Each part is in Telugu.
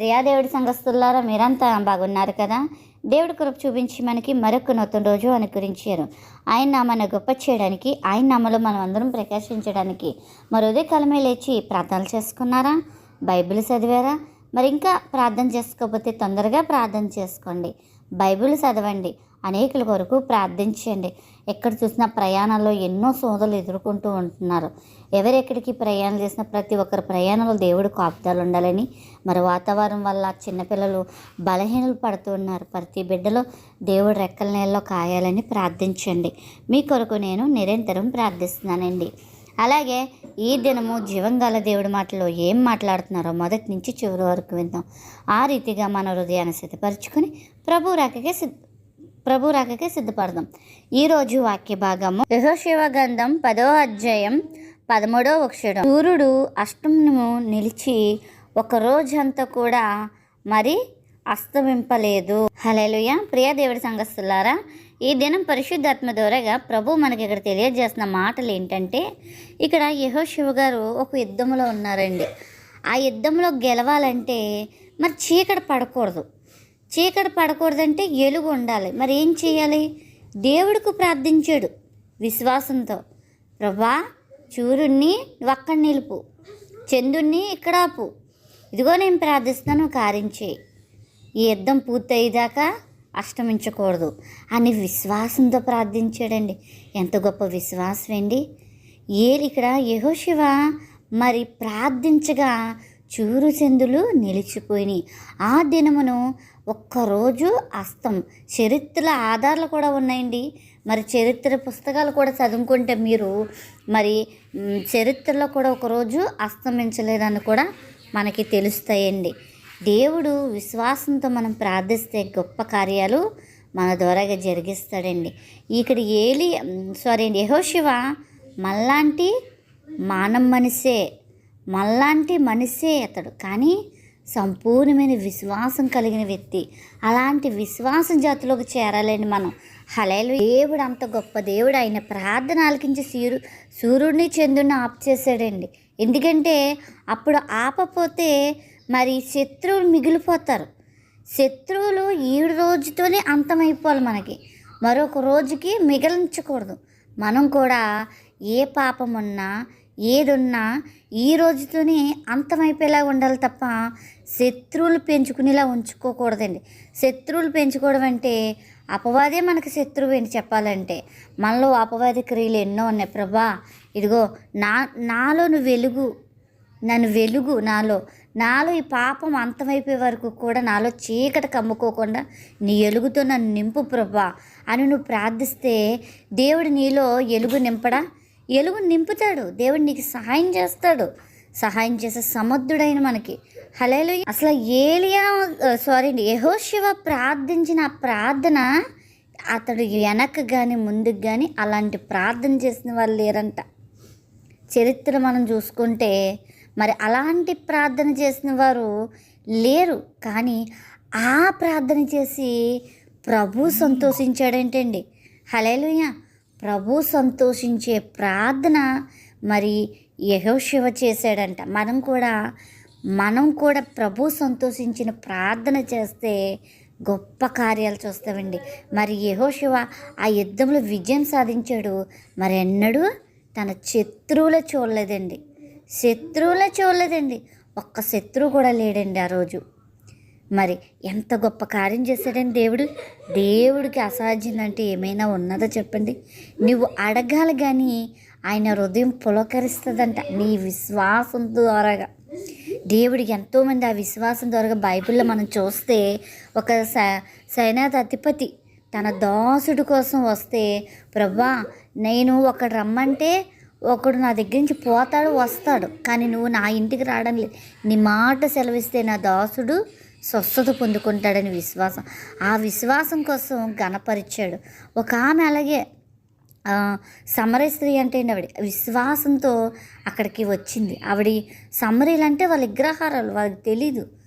ప్రియా దేవుడి సంఘస్థులారా మీరంతా బాగున్నారు కదా? దేవుడి కృప చూపించి మనకి మరొక నూతన రోజు అనుకరించారు. ఆయన నామాన్ని గొప్ప చేయడానికి ఆయన నామలో మనం అందరం ప్రకాశించడానికి మరోదే కాలమే లేచి ప్రార్థనలు చేసుకున్నారా? బైబిల్ చదివారా? మరి ఇంకా ప్రార్థన చేసుకోకపోతే తొందరగా ప్రార్థన చేసుకోండి. బైబిల్ చదవండి. అనేకుల కొరకు ప్రార్థించండి. ఎక్కడ చూసినా ప్రయాణాల్లో ఎన్నో సోదలు ఎదుర్కొంటూ ఉంటున్నారు. ఎవరెక్కడికి ప్రయాణం చేసిన ప్రతి ఒక్కరి ప్రయాణంలో దేవుడు కాపుదాలు ఉండాలని మరి వాతావరణం వల్ల చిన్నపిల్లలు బలహీనలు పడుతున్నారు ప్రతి బిడ్డలో దేవుడు రెక్కల నేలలో కాయాలని ప్రార్థించండి. మీ కొరకు నేను నిరంతరం ప్రార్థిస్తున్నానండి. అలాగే ఈ దినము జీవంగాల దేవుడి మాటలో ఏం మాట్లాడుతున్నారో మొదటి నుంచి చివరి వరకు విందాం. ఆ రీతిగా మన హృదయాన్ని సిద్ధపరచుకొని ప్రభు రాకకే సిద్ధ ప్రభు రాకకి సిద్ధపడదాం ఈరోజు వాక్య భాగము యహోశివ గంధం పదో అధ్యాయం పదమూడో వక్షడం సూర్యుడు అష్టమము నిలిచి ఒక రోజంతా కూడా మరి అస్తమింపలేదు. హలేలుయ ప్రియ దేవుడి సంఘస్థులారా ఈ దినం పరిశుద్ధాత్మ ద్వారాగా ప్రభు మనకి ఇక్కడ తెలియజేస్తున్న మాటలు ఏంటంటే ఇక్కడ యహో శివ గారు ఒక యుద్ధంలో ఉన్నారండి. ఆ యుద్ధంలో గెలవాలంటే మరి చీకటి పడకూడదు. చీకటి పడకూడదంటే ఎలుగు ఉండాలి. మరి ఏం చేయాలి? దేవుడికి ప్రార్థించాడు విశ్వాసంతో. ప్రభా చూరుణ్ణి ఒక్కడ నిలుపు. చందుణ్ణి ఇక్కడ ఆపు. ఇదిగో నేను ప్రార్థిస్తాను కారించేయి ఈ యుద్ధం పూర్తయ్యేదాకా అష్టమించకూడదు అని విశ్వాసంతో ప్రార్థించాడండి. ఎంత గొప్ప విశ్వాసం అండి ఏలి ఇక్కడ యహోశివ మరి ప్రార్థించగా చూరు చెందులు నిలిచిపోయినాయి ఆ దినమును ఒక్కరోజు అస్తం. చరిత్రల ఆధారాలు కూడా ఉన్నాయండి. మరి చరిత్ర పుస్తకాలు కూడా చదువుకుంటే మీరు మరి చరిత్రలో కూడా ఒకరోజు అస్తమించలేదని కూడా మనకి తెలుస్తాయండి. దేవుడు విశ్వాసంతో మనం ప్రార్థిస్తే గొప్ప కార్యాలు మన ద్వారాగా జరిగిస్తాడండి. ఇక్కడ ఏలి సారీ అండి యహోశివ మళ్ళాంటి మానం మనిషే మళ్ళాంటి మనిషే అతడు. కానీ సంపూర్ణమైన విశ్వాసం కలిగిన వ్యక్తి. అలాంటి విశ్వాసం జాతిలోకి చేరాలండి మనం. హలేలు దేవుడు అంత గొప్ప దేవుడు ఆయన ప్రార్థన ఆలకించి సూర్యు సూర్యుడిని చంద్రుడిని ఆప్ చేశాడండి. ఎందుకంటే అప్పుడు ఆపపోతే మరి శత్రువులు మిగిలిపోతారు. శత్రువులు ఏడు రోజుతోనే అంతమైపోవాలి మనకి. మరొక రోజుకి మిగిలించకూడదు. మనం కూడా ఏ పాపం ఉన్నా ఏదున్నా ఈ రోజుతోనే అంతమైపోయేలా ఉండాలి తప్ప శత్రువులు పెంచుకునేలా ఉంచుకోకూడదండి. శత్రువులు పెంచుకోవడం అంటే అపవాదే మనకి శత్రువు ఏంటి చెప్పాలంటే. మనలో అపవాద క్రియలు ఎన్నో ఉన్నాయి. ప్రభా ఇదిగో నా నాలో నువ్వు వెలుగు నన్ను వెలుగు నాలో. నాలో ఈ పాపం అంతమైపోయే వరకు కూడా నాలో చీకటి కమ్ముకోకుండా నీ ఎలుగుతో నన్ను నింపు ప్రభా అని నువ్వు ప్రార్థిస్తే దేవుడు నీలో ఎలుగు నింపడా? ఎలుగు నింపుతాడు. దేవుడు నీకు సహాయం చేస్తాడు. సహాయం చేసే సమర్థుడైన మనకి. హలేలు అసలు ఏలియా సారీ అండి యహోశివ ప్రార్థించిన ప్రార్థన అతడు వెనక్కి కానీ ముందుకు కానీ అలాంటి ప్రార్థన చేసిన వాళ్ళు లేరంట. చరిత్ర మనం చూసుకుంటే మరి అలాంటి ప్రార్థన చేసిన వారు లేరు. కానీ ఆ ప్రార్థన చేసి ప్రభు సంతోషించాడంటండి. హలేలుయ్యా ప్రభు సంతోషించే ప్రార్థన మరి యహోశివ చేశాడంట. మనం కూడా మనం కూడా ప్రభు సంతోషించిన ప్రార్థన చేస్తే గొప్ప కార్యాలు చూస్తామండి. మరి యహోశివ ఆ యుద్ధంలో విజయం సాధించాడు. మరి ఎన్నడూ తన శత్రువుల చూడలేదండి. శత్రువుల చూడలేదండి. ఒక్క శత్రువు కూడా లేడండి ఆ రోజు. మరి ఎంత గొప్ప కార్యం చేశాడని దేవుడు? దేవుడికి అసాధ్యం అంటే ఏమైనా ఉన్నదో చెప్పండి. నువ్వు అడగాలి కానీ ఆయన హృదయం పులకరిస్తుందంట నీ విశ్వాసం ద్వారాగా. దేవుడికి ఎంతోమంది ఆ విశ్వాసం ద్వారా బైబిల్లో మనం చూస్తే ఒక స సైనాధిపతి తన దాసుడు కోసం వస్తే ప్రభా నేను ఒకడు రమ్మంటే ఒకడు నా దగ్గర నుంచి పోతాడు వస్తాడు. కానీ నువ్వు నా ఇంటికి రావడం లేదు. నీ మాట సెలవిస్తే నా దాసుడు స్వస్థత పొందుకుంటాడని విశ్వాసం. ఆ విశ్వాసం కోసం గణపరిచాడు ఒక ఆమె అలాగే ఆ, సమరయ స్త్రీ అంటే ఆవిడ. విశ్వాసంతో అక్కడికి వచ్చింది. ఆవిడ సమరీలు అంటే వాళ్ళ విగ్రహారాలు వాళ్ళకి తెలీదు.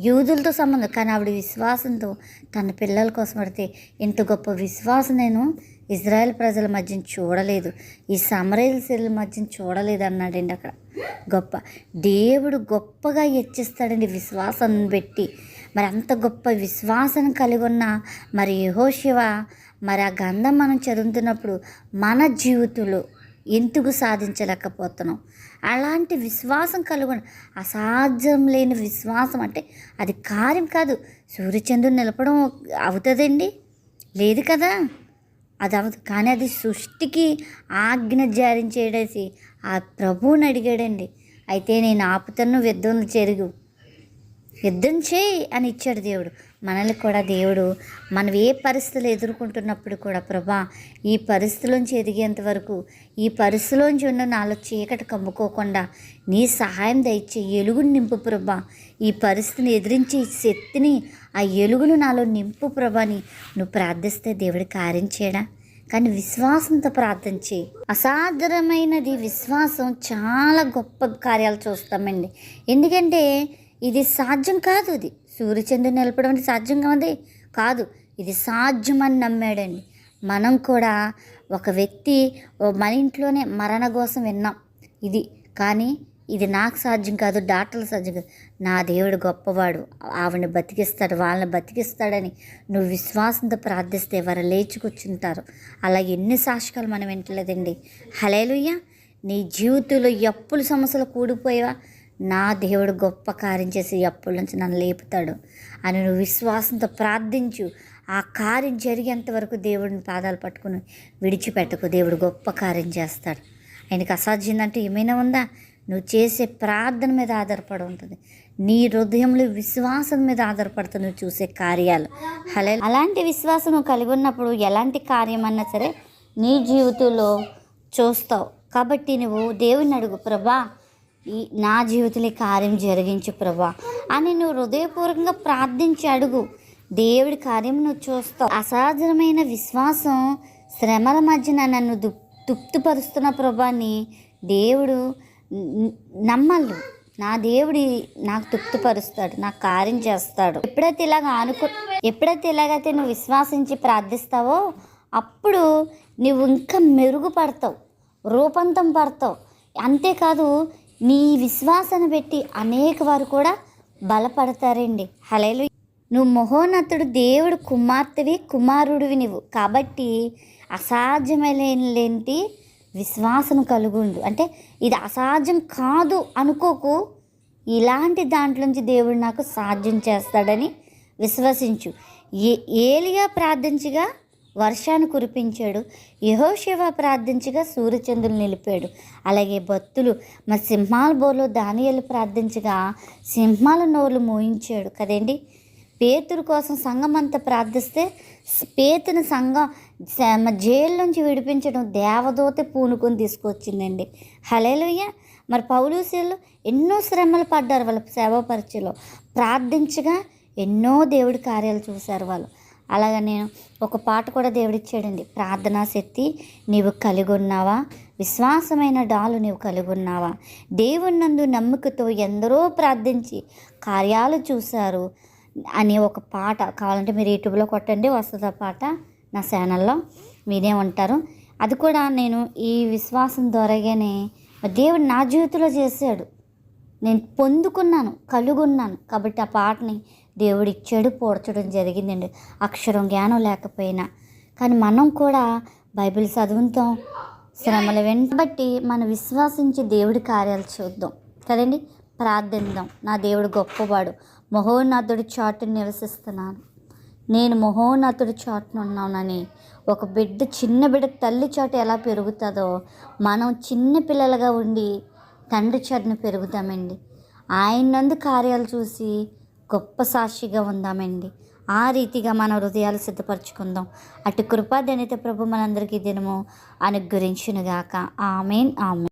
యూదులతో సంబంధం కానీ ఆవిడ విశ్వాసంతో తన పిల్లల కోసం పడితే ఇంత గొప్ప విశ్వాసం నేను ఇజ్రాయెల్ ప్రజల మధ్య చూడలేదు. ఈ సమరయల స్త్రీల మధ్య చూడలేదు అన్నాడండి అక్కడ. గొప్ప. దేవుడు గొప్పగా హెచ్చిస్తాడండి విశ్వాసం పెట్టి. మరి అంత గొప్ప విశ్వాసం కలిగి ఉన్న మరి యెహోషువ మరి ఆ గంధం మనం చదువుతున్నప్పుడు మన జీవితంలో ఎందుకు సాధించలేకపోతున్నాం అలాంటి విశ్వాసం కలుగున అసాధ్యం లేని విశ్వాసం అంటే అది కార్యం కాదు. సూర్యచంద్రుడు నిలపడం అవుతుందండి? లేదు కదా? అది అవదు కానీ అది సృష్టికి ఆజ్ఞ జారీ చేయడేసి ఆ ప్రభువుని అడిగాడండి. అయితే నేను ఆపుతను యుద్ధం చెరుగు. యుద్ధం చేయి అని ఇచ్చాడు దేవుడు. మనల్ని కూడా దేవుడు మనం ఏ పరిస్థితులు ఎదుర్కొంటున్నప్పుడు కూడా ప్రభా ఈ పరిస్థితిలోంచి ఎదిగేంత వరకు ఈ పరిస్థితిలోంచి ఉన్న నాలో చీకటి కమ్ముకోకుండా నీ సహాయం దయచే ఎలుగును నింపు ప్రభా. ఈ పరిస్థితిని ఎదిరించే శక్తిని ఆ ఎలుగును నాలో నింపు ప్రభాని నువ్వు ప్రార్థిస్తే దేవుడి కార్యం చేయడా? కానీ విశ్వాసంతో ప్రార్థన చేయి. అసాధారణమైనది విశ్వాసం. చాలా గొప్ప కార్యాలు చూస్తామండి. ఎందుకంటే ఇది సాధ్యం కాదు అది సూర్యచంద్రుని నిలపడం అంటే సాధ్యం కాదు కాదు. ఇది సాధ్యమని నమ్మాడండి. మనం కూడా ఒక వ్యక్తి మన ఇంట్లోనే మరణ కోసం విన్నాం. ఇది. కానీ ఇది నాకు సాధ్యం కాదు డాక్టర్లు సాధ్యం కాదు. నా దేవుడు గొప్పవాడు. ఆవిడని బతికిస్తాడు వాళ్ళని బతికిస్తాడని నువ్వు విశ్వాసంతో ప్రార్థిస్తే వారు లేచుకొచ్చుంటారు అలా ఎన్ని సాక్షికాలు మనం వింటలేదండి హలేలుయ్య నీ జీవితంలో ఎప్పులు సమస్యలు కూడిపోయావా? నా దేవుడు గొప్ప కార్యం చేసి ఈ అప్పుల నుంచి నన్ను లేపుతాడు. అని నువ్వు విశ్వాసంతో ప్రార్థించు. ఆ కార్యం జరిగేంత వరకు దేవుడిని పాదాలు పట్టుకుని విడిచిపెట్టకు. దేవుడు గొప్ప కార్యం చేస్తాడు. ఆయనకి అసాధ్యం అంటే ఏమైనా ఉందా? నువ్వు చేసే ప్రార్థన మీద ఆధారపడి ఉంటుంది. నీ హృదయంలో విశ్వాసం మీద ఆధారపడుతుంది నువ్వు చూసే కార్యాలు. హలే అలాంటి విశ్వాసం కలిగి ఉన్నప్పుడు ఎలాంటి కార్యమన్నా సరే నీ జీవితంలో చూస్తావు. కాబట్టి నువ్వు దేవుని అడుగు ప్రభా ఈ నా జీవితంలో ఈ కార్యం జరిగించు ప్రభా అని నువ్వు హృదయపూర్వకంగా ప్రార్థించి అడుగు. దేవుడి కార్యం నువ్వు చూస్తావు. అసాధారణమైన విశ్వాసం శ్రమల మధ్యన నన్ను దు తృప్తిపరుస్తున్న ప్రభాని దేవుడు నమ్మల్లు. నమ్మలు నా దేవుడి నాకు తృప్తిపరుస్తాడు నాకు కార్యం చేస్తాడు. ఎప్పుడైతే ఇలాగ అనుకో ఎప్పుడైతే ఇలాగైతే నువ్వు విశ్వాసించి ప్రార్థిస్తావో అప్పుడు నువ్వు ఇంకా మెరుగుపడతావు రూపంతం పడతావు. అంతేకాదు నీ విశ్వాసాన్ని పెట్టి అనేక వారు కూడా బలపడతారండి. హలేలు నువ్వు మహోన్నతుడు దేవుడు కుమార్తెవి కుమారుడివి నువ్వు కాబట్టి అసాధ్యమైనటి విశ్వాసం కలుగుండు. అంటే ఇది అసాధ్యం కాదు అనుకోకు. ఇలాంటి దాంట్లోంచి దేవుడు నాకు సాధ్యం చేస్తాడని విశ్వసించు. ఏ ఏలిగా ప్రార్థించగా వర్షాన్ని కురిపించాడు. యహోశివ ప్రార్థించగా సూర్యచంద్రులు నిలిపాడు. అలాగే భక్తులు మా సింహాల బోర్లో దానియలు ప్రార్థించగా సింహాల నోర్లు మోయించాడు. కదండి? పేతురు కోసం సంఘం అంతా ప్రార్థిస్తే స్- పేతుని సంఘం జైలు నుంచి విడిపించడం దేవదూత పూనుకొని తీసుకొచ్చిందండి. హలేలుయ్య మరి పౌలుసీలు ఎన్నో శ్రమలు పడ్డారు వాళ్ళ సేవాపరిచయలో. ప్రార్థించగా ఎన్నో దేవుడి కార్యాలు చూశారు వాళ్ళు. అలాగే నేను ఒక పాట కూడా దేవుడిచ్చాడండి. ప్రార్థనా శక్తి నీవు కలిగి ఉన్నావా విశ్వాసమైన డాలు నీవు కలిగి ఉన్నావా దేవుని నందు నమ్మకతో ఎందరో ప్రార్థించి కార్యాలు చూశారు అని ఒక పాట. కావాలంటే మీరు యూట్యూబ్లో కొట్టండి. వస్తుంది ఆ పాట నా ఛానల్లో. మీరే ఉంటారు. అది కూడా నేను ఈ విశ్వాసం ద్వారాగానే దేవుడు నా జీవితంలో చేశాడు. నేను పొందుకున్నాను కలుగున్నాను. కాబట్టి ఆ పాటని దేవుడు ఇచ్చాడు పోడ్చడం జరిగిందండి. అక్షరం జ్ఞానం లేకపోయినా. కానీ మనం కూడా బైబిల్ చదువుతాం శ్రమలు వెంటబట్టి మనం విశ్వాసించి దేవుడి కార్యాలు చూద్దాం. కదండి? ప్రార్థిద్దాం. నా దేవుడు గొప్పవాడు. మహోన్నతుడి చాటుని నివసిస్తున్నాను. నేను మహోన్నతుడి చాటున ఉన్నానని. ఒక బిడ్డ చిన్న బిడ్డ తల్లి చాటు ఎలా పెరుగుతుందో మనం చిన్న పిల్లలుగా ఉండి తండ్రి చాటును పెరుగుతామండి. ఆయన నందు కార్యాలు చూసి గొప్ప సాక్షిగా ఉందామండి. ఆ రీతిగా మన హృదయాలు సిద్ధపరచుకుందాం. అటు కృపాదనిత ప్రభు మనందరికీ దినము అనుగ్రహించునుగాక. Amen amen.